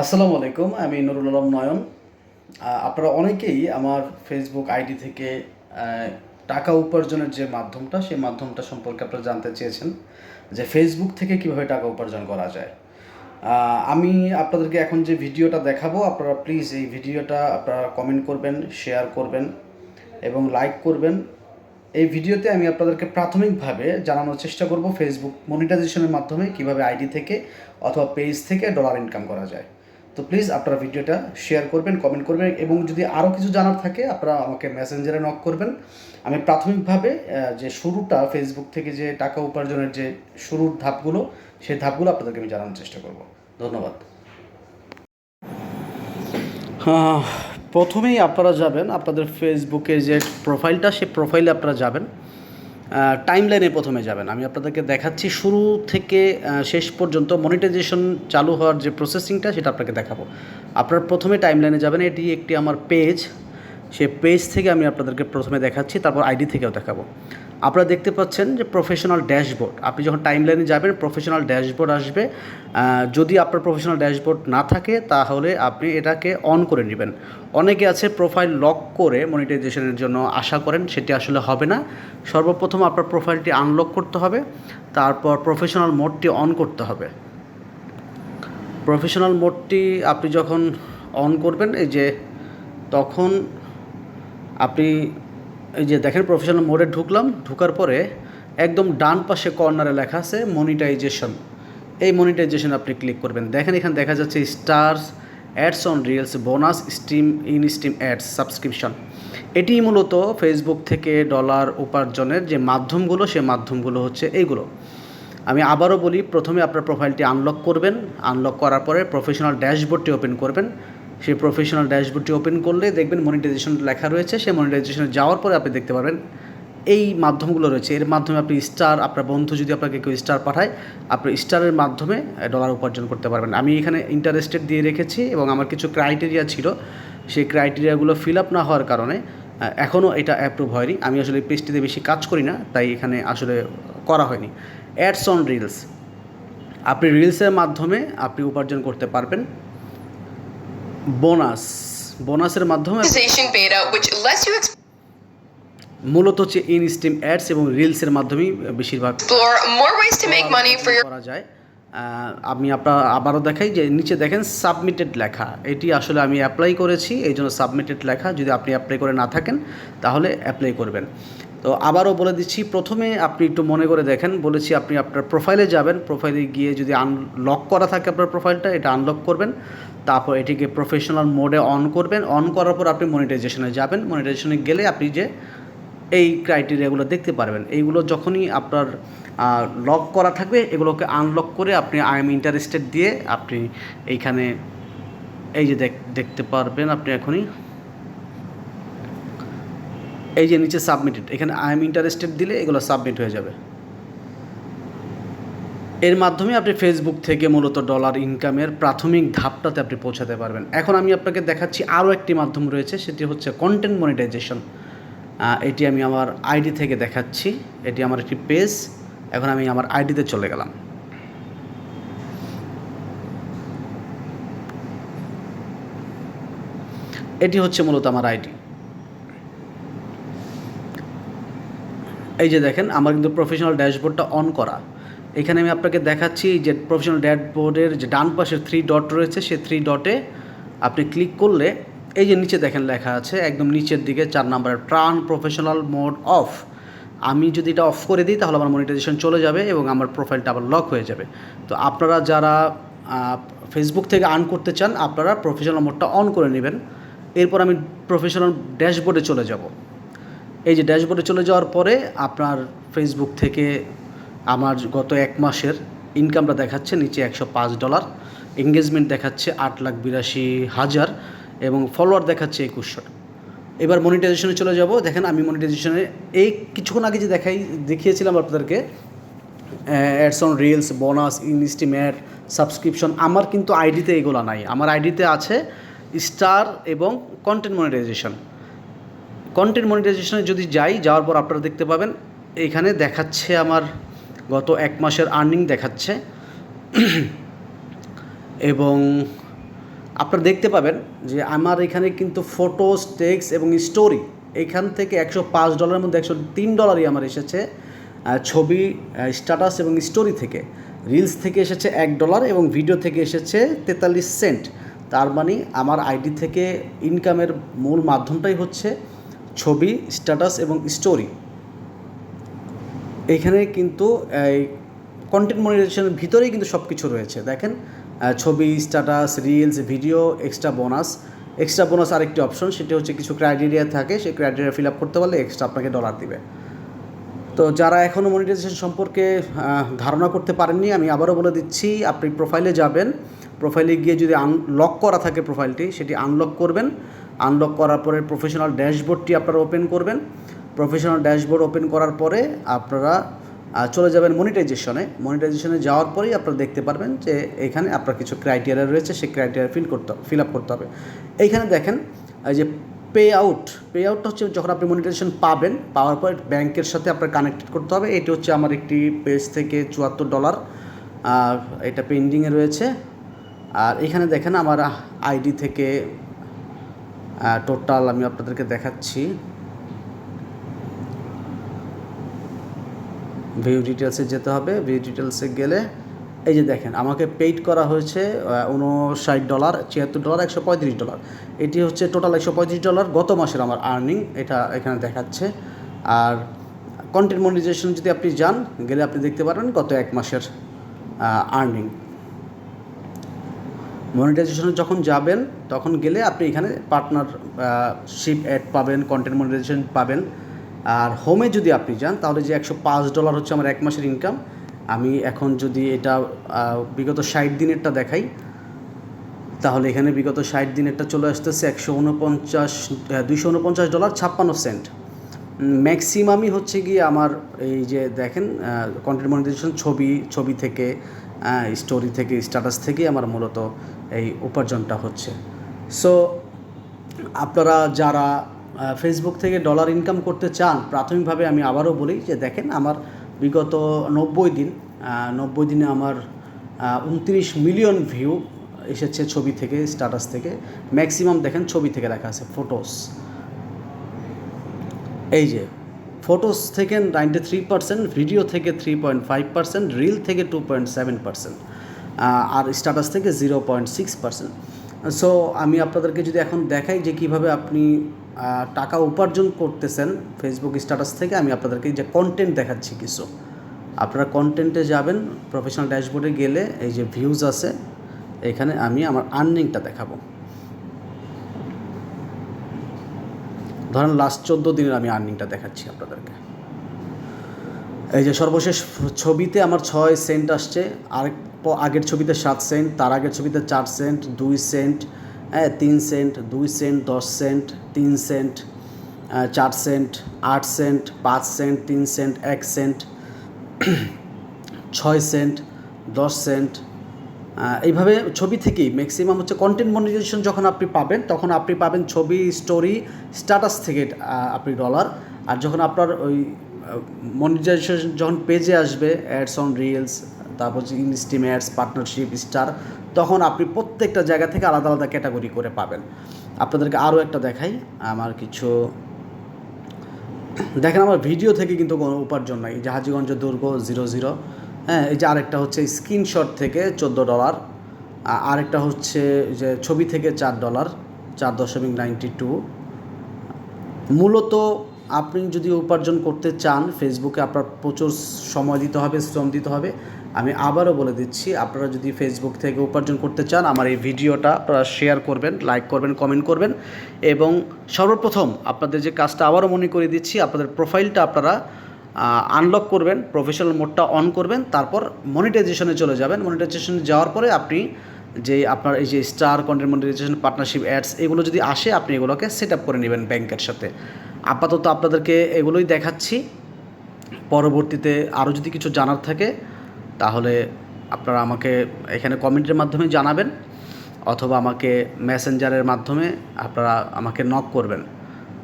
আসসালামু আলাইকুম, আমি নুরুল আলম নয়ন। আপনারা অনেকেই আমার ফেসবুক আইডি থেকে টাকা উপার্জনের যে মাধ্যমটা, সেই মাধ্যমটা সম্পর্কে আপনারা জানতে চেয়েছেন যে ফেসবুক থেকে কীভাবে টাকা উপার্জন করা যায়। আমি আপনাদেরকে এখন যে ভিডিওটা দেখাবো, আপনারা প্লিজ এই ভিডিওটা আপনারা কমেন্ট করবেন শেয়ার করবেন এবং লাইক করবেন। এই ভিডিওতে আমি আপনাদেরকে প্রাথমিকভাবে জানানোর চেষ্টা করব ফেসবুক মনিটাইজেশনের মাধ্যমে কীভাবে আইডি থেকে অথবা পেজ থেকে ডলার ইনকাম করা যায়। তো প্লিজ আপনারা ভিডিওটা শেয়ার করবেন কমেন্ট করবেন এবং যদি আরও কিছু জানার থাকে, আপনারা আমাকে মেসেঞ্জারে নক করবেন। আমি প্রাথমিকভাবে যে শুরুটা ফেসবুক থেকে যে টাকা উপার্জনের যে শুরুর ধাপগুলো, সেই ধাপগুলো আপনাদেরকে আমি জানানোর চেষ্টা করব। ধন্যবাদ। প্রথমেই আপনারা যাবেন, আপনাদের ফেসবুকে যে প্রোফাইলটা সেই প্রোফাইলে আপনারা যাবেন। টাইম লাইনে প্রথমে যাবেন। আমি আপনাদেরকে দেখাচ্ছি শুরু থেকে শেষ পর্যন্ত মনিটাইজেশন চালু হওয়ার যে প্রসেসিংটা সেটা আপনাকে দেখাবো। আপনার প্রথমে টাইম লাইনে যাবেন, এটি একটি আমার পেজ সে পেজ থেকে আমি আপনাদেরকে প্রথমে দেখাচ্ছি, তারপর আইডি থেকেও দেখাবো। আপনারা দেখতে পাচ্ছেন যে প্রফেশনাল ড্যাশবোর্ড আপনি যখন টাইম লাইনে যাবেন প্রফেশনাল ড্যাশবোর্ড আসবে। যদি আপনার প্রফেশনাল ড্যাশবোর্ড না থাকে, তাহলে আপনি এটাকে অন করে নেবেন। অনেকে আছে প্রোফাইল লক করে মনিটাইজেশনের জন্য আশা করেন, সেটি আসলে হবে না। সর্বপ্রথম আপনার প্রোফাইলটি আনলক করতে হবে, তারপর প্রফেশনাল মোডটি অন করতে হবে। প্রফেশনাল মোডটি আপনি যখন অন করবেন, এই যে তখন আপনি এই যে দেখেন প্রফেশনাল মোডে ঢুকলাম। ঢুকার পরে একদম ডান পাশে কর্নারে লেখা আছে মনিটাইজেশন এই মনিটাইজেশন আপনি ক্লিক করবেন। দেখেন, এখানে দেখা যাচ্ছে stars ads on reels bonus stream in stream ads subscription এটি মূলত ফেসবুক থেকে ডলার উপার্জনের যে মাধ্যমগুলো, সে মাধ্যমগুলো হচ্ছে এইগুলো। আমি আবারও বলি, প্রথমে আপনার প্রোফাইলটি আনলক করবেন। আনলক করার পরে প্রফেশনাল ড্যাশবোর্ডটি ওপেন করবেন। সেই প্রফেশনাল ড্যাশবোর্ডটি ওপেন করলে দেখবেন মনিটাইজেশন লেখা রয়েছে। সেই মনিটাইজেশনে যাওয়ার পরে আপনি দেখতে পারবেন এই মাধ্যমগুলো রয়েছে। এর মাধ্যমে আপনি স্টার আপনার বন্ধু যদি আপনাকে কেউ স্টার পাঠায়, আপনি স্টারের মাধ্যমে ডলার উপার্জন করতে পারবেন। আমি এখানে ইন্টারেস্টেড দিয়ে রেখেছি এবং আমার কিছু ক্রাইটেরিয়া ছিল। সেই ক্রাইটেরিয়াগুলো ফিল আপ না হওয়ার কারণে এখনও এটা অ্যাপ্রুভ হয়নি। আমি আসলে পেজটিতে বেশি কাজ করি না, তাই এখানে আসলে করা হয়নি। অ্যাডস অন রিলস আপনি রিলসের মাধ্যমে আপনি উপার্জন করতে পারবেন। বোনাস। বোনাসের মাধ্যমে মূলত হচ্ছে ইন স্ট্রিম অ্যাডস এবং রিলসের মাধ্যমেই বেশিরভাগ করা যায়। আমি আপনার আবারও দেখাই যে নিচে দেখেন সাবমিটেড লেখা। এটি আসলে আমি অ্যাপ্লাই করেছি এই জন্য সাবমিটেড লেখা। যদি আপনি অ্যাপ্লাই করে না থাকেন তাহলে অ্যাপ্লাই করবেন। তো আবারও বলে দিচ্ছি, প্রথমে আপনি একটু মনে করে দেখেন, বলেছি আপনি আপনার প্রোফাইলে যাবেন প্রোফাইলে গিয়ে যদি আনলক করা থাকে আপনার প্রোফাইলটা এটা আনলক করবেন, তারপর এটিকে প্রফেশনাল মোডে অন করবেন অন করার পর আপনি মনিটাইজেশনে যাবেন মনিটাইজেশনে গেলে আপনি যে এই ক্রাইটেরিয়াগুলো দেখতে পারবেন, এইগুলো যখনই আপনার লক করা থাকবে, এগুলোকে আনলক করে আপনি আই এম ইন্টারেস্টেড দিয়ে আপনি এইখানে এই যে দেখ, দেখতে পারবেন আপনি এখনই। এই যে নিচে সাবমিটেড এখানে আই এম ইন্টারেস্টেড দিলে এগুলো সাবমিট হয়ে যাবে। এর মাধ্যমে আপনি ফেসবুক থেকে মূলত ডলার ইনকামের প্রাথমিক ধাপটাতে আপনি পৌঁছাতে পারবেন। এখন আমি আপনাকে দেখাচ্ছি আরও একটি মাধ্যম রয়েছে, সেটি হচ্ছে কন্টেন্ট মনিটাইজেশন এটি আমি আমার আইডি থেকে দেখাচ্ছি, এটি আমার একটি পেজ এখন আমি আমার আইডিতে চলে গেলাম। এটি হচ্ছে মূলত আমার আইডি এই যে দেখেন, আমার কিন্তু প্রফেশনাল ড্যাশবোর্ডটা অন করা। এখানে আমি আপনাকে দেখাচ্ছি যে প্রফেশনাল ড্যাশবোর্ডের যে ডান পাশের থ্রি ডট রয়েছে, সে থ্রি ডটে আপনি ক্লিক করলে এই যে নিচে দেখেন লেখা আছে, একদম নিচের দিকে চার নাম্বারের ট্রান প্রফেশনাল মোড অফ আমি যদি এটা অফ করে দিই, তাহলে আমার মনিটাইজেশন চলে যাবে এবং আমার প্রোফাইলটা আবার লক হয়ে যাবে। তো আপনারা যারা ফেসবুক থেকে আর্ন করতে চান, আপনারা প্রফেশনাল মোডটা অন করে নেবেন। এরপর আমি প্রফেশনাল ড্যাশবোর্ডে চলে যাব। এই যে ড্যাশবোর্ডে চলে যাওয়ার পরে আপনার ফেসবুক থেকে আমার গত এক মাসের ইনকামটা দেখাচ্ছে, নিচে একশো পাঁচ ডলার এঙ্গেজমেন্ট দেখাচ্ছে আট লাখ বিরাশি হাজার এবং ফলোয়ার দেখাচ্ছে একুশশো। এবার মনিটাইজেশনে চলে যাব। দেখেন আমি মনিটাইজেশনে এই কিছুক্ষণ আগে যে দেখাই, দেখিয়েছিলাম আপনাদেরকে ads on reels bonus ইনস্টিমেট subscription আমার কিন্তু আইডিতে এগুলো নাই। আমার আইডিতে আছে স্টার এবং কন্টেন্ট মনিটাইজেশন কন্টেন্ট মনিটাইজেশনে যদি যাই, যাওয়ার পর আপনারা দেখতে পাবেন, এখানে দেখাচ্ছে আমার গত এক মাসের আর্নিং দেখাচ্ছে। এবং আপনারা দেখতে পাবেন যে আমার এখানে কিন্তু ফটোস টেক্স এবং স্টোরি এখান থেকে একশো পাঁচ ডলারের মধ্যে একশো তিন ডলারই আমার এসেছে ছবি স্ট্যাটাস এবং স্টোরি থেকে। রিলস থেকে এসেছে এক ডলার এবং ভিডিও থেকে এসেছে তেতাল্লিশ সেন্ট তার মানে আমার আইডি থেকে ইনকামের মূল মাধ্যমটাই হচ্ছে ছবি, স্ট্যাটাস এবং স্টোরি। এখানে কিন্তু, এই কন্টেন্ট মনিটাইজেশনের ভিতরেই কিন্তু সব কিছু রয়েছে। দেখেন ছবি, status reels video extra bonus extra bonus আরেকটি অপশন সেটি হচ্ছে কিছু ক্রাইটেরিয়া থাকে, সেই ক্রাইটেরিয়া ফিল আপ করতে পারলে এক্সট্রা আপনাকে ডলার দিবে। তো যারা এখনও মনিটাইজেশন সম্পর্কে ধারণা করতে পারেননি, আমি আবারও বলে দিচ্ছি, আপনি প্রোফাইলে যাবেন। প্রোফাইলে গিয়ে যদি আনলক করা থাকে প্রোফাইলটি সেটি আনলক করবেন। আনলক করার পরে প্রফেশনাল ড্যাশবোর্ডটি আপনারা ওপেন করবেন। প্রফেশনাল ড্যাশবোর্ড ওপেন করার পরে আপনারা চলে যাবেন মনিটাইজেশনে মনিটাইজেশনে যাওয়ার পরেই আপনারা দেখতে পারবেন যে এখানে আপনার কিছু ক্রাইটেরিয়া রয়েছে, সেই ক্রাইটেরিয়া ফিল করতে ফিল আপ করতে হবে। এইখানে দেখেন, এই যে পে আউট পে আউটটা হচ্ছে যখন আপনি মনিটাইজেশন পাবেন, পাওয়ার পর ব্যাংকের সাথে আপনার কানেক্টেড করতে হবে। এটি হচ্ছে আমার একটি পেজ থেকে চুয়াত্তর ডলার এটা পেন্ডিংয়ে রয়েছে। আর এখানে দেখেন আমার আইডি থেকে টোটাল আমি আপনাদেরকে দেখাচ্ছি। ভিউ ডিটেলসে যেতে হবে। ভিউ ডিটেলসে গেলে, এই যে দেখেন, আমাকে পেইড করা হয়েছে উনষাট ডলার ছিয়াত্তর ডলার একশো পঁয়ত্রিশ ডলার এটি হচ্ছে টোটাল একশো পঁয়ত্রিশ ডলার গত মাসের আমার আর্নিং এটা এখানে দেখাচ্ছে। আর কন্টেন্ট মনিটাইজেশন যদি আপনি যান, গেলে আপনি দেখতে পারেন গত এক মাসের আর্নিং মনিটাইজেশনে যখন যাবেন, তখন গেলে আপনি এখানে পার্টনার শিপ অ্যাড পাবেন কন্টেন্ট মনিটাইজেশন পাবেন। আর হোমে যদি আপনি যান, তাহলে যে একশো পাঁচ ডলার হচ্ছে আমার এক মাসের ইনকাম আমি এখন যদি এটা বিগত ষাট দিনেরটা দেখাই, তাহলে এখানে বিগত ষাট দিনেরটা চলে আসতেছে একশো উনপঞ্চাশ দুইশো উনপঞ্চাশ ডলার ছাপ্পান্ন সেন্ট ম্যাক্সিমামই হচ্ছে গিয়ে আমার এই যে দেখেন কন্টেন্ট মনিটাইজেশন ছবি ছবি থেকে স্টোরি থেকে স্ট্যাটাস থেকে আমার মূলত এই উপার্জনটা হচ্ছে। সো আপনারা যারা ফেসবুক থেকে ডলার ইনকাম করতে চান, প্রাথমিকভাবে আমি আবারও বলি যে দেখেন আমার বিগত নব্বই দিন নব্বই দিনে আমার উনত্রিশ মিলিয়ন ভিউ এসেছে ছবি থেকে স্ট্যাটাস থেকে। ম্যাক্সিমাম দেখেন ছবি থেকে লেখা আছে ফটোস এই যে ফটোস থেকে নাইনটি থ্রি পার্সেন্ট ভিডিও থেকে three point five percent reel থেকে টু পয়েন্ট সেভেন পার্সেন্ট আর স্ট্যাটাস থেকে zero point six percent so আমি আপনাদেরকে যদি এখন দেখাই যে কীভাবে আপনি টাকা উপার্জন করতেছেন ফেসবুক স্ট্যাটাস থেকে, আমি আপনাদেরকে যে কন্টেন্ট দেখাচ্ছি কিছু। আপনারা কন্টেন্টে যাবেন প্রফেশনাল ড্যাশবোর্ডে গেলে এই যে ভিউজ আছে, এখানে আমি আমার আর্নিংটা দেখাবো। ধরেন লাস্ট চোদ্দ দিনের আমি আর্নিংটা দেখাচ্ছি আপনাদেরকে। এই যে সর্বশেষ ছবিতে আমার ছয় সেন্ট আসছে, আরেক প- আগের ছবিতে সাত সেন্ট তার আগের ছবিতে চার সেন্ট দুই সেন্ট হ্যাঁ তিন সেন্ট দুই সেন্ট দশ সেন্ট তিন সেন্ট চার সেন্ট আট সেন্ট পাঁচ সেন্ট তিন সেন্ট এক সেন্ট ছয় সেন্ট দশ সেন্ট এইভাবে ছবি থেকেই ম্যাক্সিমাম হচ্ছে কন্টেন্ট মনিটাইজেশন যখন আপনি পাবেন, তখন আপনি পাবেন ছবি স্টোরি স্ট্যাটাস থেকে আপনি ডলার আর যখন আপনার ওই মনিটাইজেশন যখন পেজে আসবে অ্যাডস অন রিলস তারপর হচ্ছে ইনস্টিম অ্যাডস পার্টনারশিপ স্টার তখন আপনি প্রত্যেকটা জায়গা থেকে আলাদা আলাদা ক্যাটাগরি করে পাবেন। আপনাদেরকে আরও একটা দেখাই, আমার কিছু, দেখেন আমার ভিডিও থেকে কিন্তু কোনো উপার্জন নাই। জাহাজিগঞ্জ দুর্গ জিরো জিরো হ্যাঁ এই যে আরেকটা হচ্ছে স্ক্রিনশট থেকে চোদ্দ ডলার আরেকটা হচ্ছে যে ছবি থেকে চার ডলার, চার দশমিক নাইনটি টু। মূলত আপনি যদি উপার্জন করতে চান, ফেসবুকে আপনার প্রচুর সময় দিতে হবে, শ্রম দিতে হবে। আমি আবারও বলে দিচ্ছি, আপনারা যদি ফেসবুক থেকে উপার্জন করতে চান, আমার এই ভিডিওটা আপনারা শেয়ার করবেন, লাইক করবেন, কমেন্ট করবেন এবং সর্বপ্রথম আপনাদের যে কাজটা আবারও মনে করে দিচ্ছি, আপনাদের প্রোফাইলটা আপনারা আনলক করবেন প্রফেশনাল মোডটা অন করবেন, তারপর মনিটাইজেশনে চলে যাবেন। মনিটাইজেশনে যাওয়ার পরে আপনি যে আপনার এই যে star content monetization partnership ads এগুলো যদি আসে, আপনি এগুলোকে সেট আপ করে নেবেন ব্যাংকের সাথে। আপাতত আপনাদেরকে এগুলোই দেখাচ্ছি। পরবর্তীতে আরও যদি কিছু জানার থাকে, তাহলে আপনারা আমাকে এখানে কমেন্টের মাধ্যমে জানাবেন, অথবা আমাকে মেসেঞ্জারের মাধ্যমে আপনারা আমাকে নক করবেন।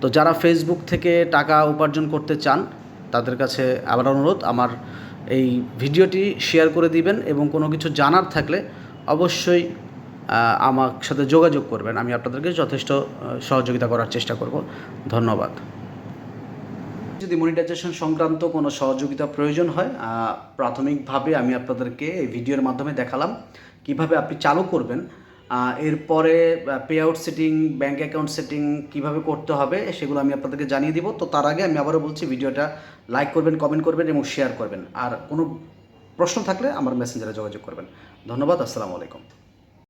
তো যারা ফেসবুক থেকে টাকা উপার্জন করতে চান তাদের কাছে আবার অনুরোধ, আমার এই ভিডিওটি শেয়ার করে দিবেন এবং কোনো কিছু জানার থাকলে অবশ্যই আমার সাথে যোগাযোগ করবেন। আমি আপনাদেরকে যথেষ্ট সহযোগিতা করার চেষ্টা করব। ধন্যবাদ। যদি মনিটাইজেশন সংক্রান্ত কোনো সহযোগিতা প্রয়োজন হয় প্রাথমিকভাবে আমি আপনাদেরকে এই ভিডিওর মাধ্যমে দেখালাম। কীভাবে আপনি চালু করবেন এরপরে pay out setting bank account setting কীভাবে করতে হবে সেগুলো আমি আপনাদেরকে জানিয়ে দিব। তো তার আগে আমি আবারও বলছি, ভিডিওটা লাইক করবেন কমেন্ট করবেন এবং শেয়ার করবেন। আর কোনো প্রশ্ন থাকলে আমার মেসেঞ্জারে যোগাযোগ করবেন। ধন্যবাদ, আসসালামু আলাইকুম।